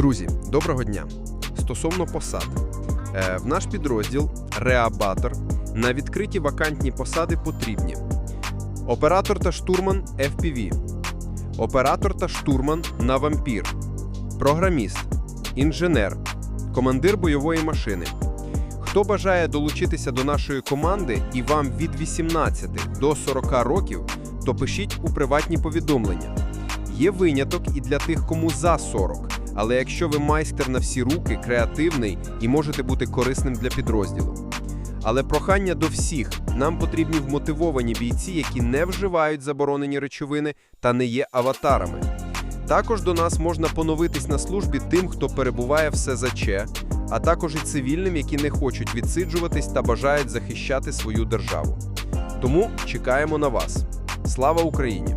Друзі, доброго дня! Стосовно посад, Е, в наш підрозділ Реабатор на відкриті вакантні посади потрібні оператор та штурман FPV, оператор та штурман на вампір, програміст, інженер, командир бойової машини. Хто бажає долучитися до нашої команди і вам від 18 до 40 років, то пишіть у приватні повідомлення. Є виняток і для тих, кому за 40. Але якщо ви майстер на всі руки, креативний і можете бути корисним для підрозділу. Але прохання до всіх: нам потрібні вмотивовані бійці, які не вживають заборонені речовини та не є аватарами. Також до нас можна поновитись на службі тим, хто перебуває в СЗЧ, а також і цивільним, які не хочуть відсиджуватись та бажають захищати свою державу. Тому чекаємо на вас. Слава Україні!